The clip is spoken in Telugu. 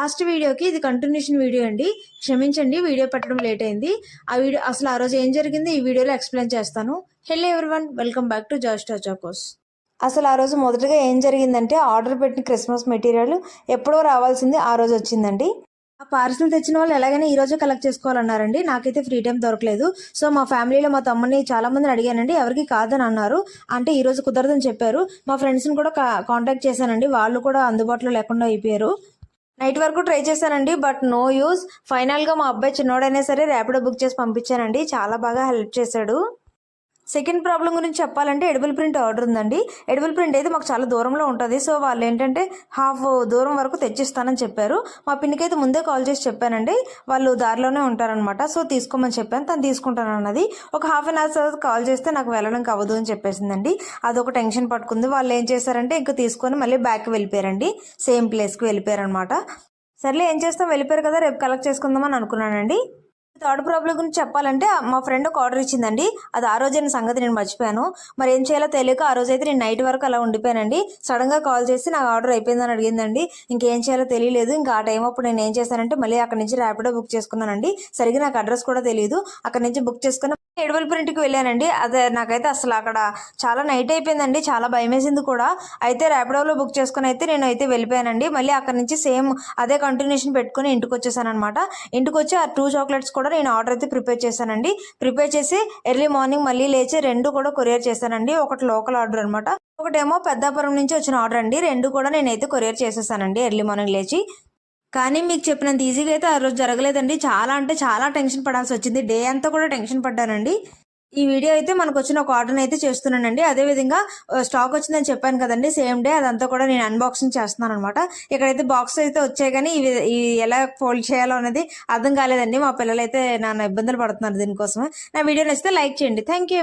లాస్ట్ వీడియోకి ఇది కంటిన్యూషన్ వీడియో అండి. క్షమించండి వీడియో పెట్టడం లేట్ అయింది. ఆ వీడియో అసలు ఆ రోజు ఏం జరిగింది? ఈ వీడియోలో ఎక్స్ప్లెయిన్ చేస్తాను. Hello everyone welcome back to Jasta చాకోస్ అసలు ఆ రోజు మొదటగా ఏం జరిగిందంటే ఆర్డర్ పెట్టిన క్రిస్మస్ మెటీరియల్ ఎప్పుడో రావాల్సింది ఆ రోజు వచ్చిందండి. ఆ పార్సిల్ తెచ్చిన వాళ్ళు ఎలాగైనా ఈ రోజు కలెక్ట్ చేసుకోవాలన్నారండి. నాకైతే ఫ్రీ టైం దొరకలేదు. సో మా ఫ్యామిలీలో మా తమ్ముని చాలా మందిని అడిగానండి. ఎవరికి కాదని అన్నారు. అంటే ఈ రోజు కుదరదని చెప్పారు. మా ఫ్రెండ్స్ని కూడా కాంటాక్ట్ చేశానండి. వాళ్ళు కూడా అందుబాటులో లేకుండా అయిపోయారు. నైట్ వరకు ట్రై చేశానండి బట్ నో యూస్. ఫైనల్గా మా అబ్బాయి చిన్నోడైనా సరే ర్యాపిడో బుక్ చేసి పంపించానండి చాలా బాగా హెల్ప్ చేశాడు. సెకండ్ ప్రాబ్లం గురించి చెప్పాలంటే ఎడబుల్ ప్రింట్ ఆర్డర్ ఉందండి. ఎడబుల్ ప్రింట్ అయితే మాకు చాలా దూరంలో ఉంటుంది. సో వాళ్ళు ఏంటంటే హాఫ్ దూరం వరకు తెచ్చిస్తానని చెప్పారు. మా పిన్నికైతే ముందే కాల్ చేసి చెప్పానండి. వాళ్ళు దారిలోనే ఉంటారనమాట సో తీసుకోమని చెప్పాను. తను తీసుకుంటాను అన్నది. ఒక హాఫ్ అన్ అవర్ తర్వాత కాల్ చేస్తే నాకు వెళ్ళడానికి అవ్వదు అని చెప్పేసిందండి. అదొక టెన్షన్ పట్టుకుంది. వాళ్ళు ఏం చేశారంటే ఇంకా తీసుకొని మళ్ళీ బ్యాక్ వెళ్ళిపోయారండి. సేమ్ ప్లేస్కి వెళ్ళిపోయారనమాట సర్లే ఏం చేస్తాం? వెళ్ళిపోయారు కదా. రేపు కలెక్ట్ చేసుకుందామని అనుకున్నానండి. థర్డ్ ప్రాబ్లం గురించి చెప్పాలంటే మా ఫ్రెండ్ ఒక ఆర్డర్ ఇచ్చిందండి. అది ఆ రోజైన సంగతి నేను మర్చిపోయాను. మరి ఏం చేయాలో తెలియక ఆ రోజైతే నేను నైట్ వరకు అలా ఉండిపోయానండి. సడన్గా కాల్ చేసి నాకు ఆర్డర్ అయిపోయిందని అడిగిందండి. ఇంకేం చేయాలో తెలియలేదు. ఇంకా ఆ టైం అప్పుడు నేను ఏం చేశానంటే మళ్ళీ అక్కడ నుంచి ర్యాపిడో బుక్ చేసుకున్నానండి. సరిగ్గా నాకు అడ్రస్ కూడా తెలియదు. అక్కడ నుంచి బుక్ చేసుకున్న ఎడవల్ ప్రింట్కి వెళ్ళానండి. అదే నాకైతే అసలు అక్కడ చాలా నైట్ అయిపోయిందండి. చాలా భయం వేసింది కూడా. అయితే ర్యాపిడోలో బుక్ చేసుకుని అయితే నేను అయితే వెళ్ళిపోయానండి. మళ్ళీ అక్కడ నుంచి సేమ్ అదే కంటిన్యూషన్ పెట్టుకుని ఇంటికి వచ్చేసాను అనమాట ఇంటికి వచ్చి ఆ టూ చాక్లెట్స్ కూడా నేను ఆర్డర్ అయితే ప్రిపేర్ చేశానండి. ప్రిపేర్ చేసి ఎర్లీ మార్నింగ్ మళ్ళీ లేచి రెండు కూడా కొరియర్ చేశానండి. ఒకటి లోకల్ ఆర్డర్ అనమాట ఒకటేమో పెద్దాపురం నుంచి వచ్చిన ఆర్డర్ అండి. రెండు కూడా నేనైతే కొరియర్ చేసేసానండి ఎర్లీ మార్నింగ్ లేచి. కానీ మీకు చెప్పినంత ఈజీగా అయితే ఆ రోజు జరగలేదండి. చాలా అంటే చాలా టెన్షన్ పడాల్సి వచ్చింది. డే అంతా కూడా టెన్షన్ పడ్డానండి. ఈ వీడియో అయితే మనకు వచ్చిన ఒక ఆర్డర్ అయితే చేస్తున్నానండి. అదేవిధంగా స్టాక్ వచ్చిందని చెప్పాను కదండి సేమ్ డే అదంతా కూడా నేను అన్బాక్సింగ్ చేస్తున్నాను అనమాట ఇక్కడైతే బాక్స్ అయితే వచ్చాయి కానీ ఇవి ఇవి ఎలా ఫోల్డ్ చేయాలో అనేది అర్థం కాలేదండి. మా పిల్లలు అయితే నన్ను ఇబ్బందులు పడుతున్నారు దీనికోసం నా వీడియో నచ్చితే లైక్ చేయండి. Thank you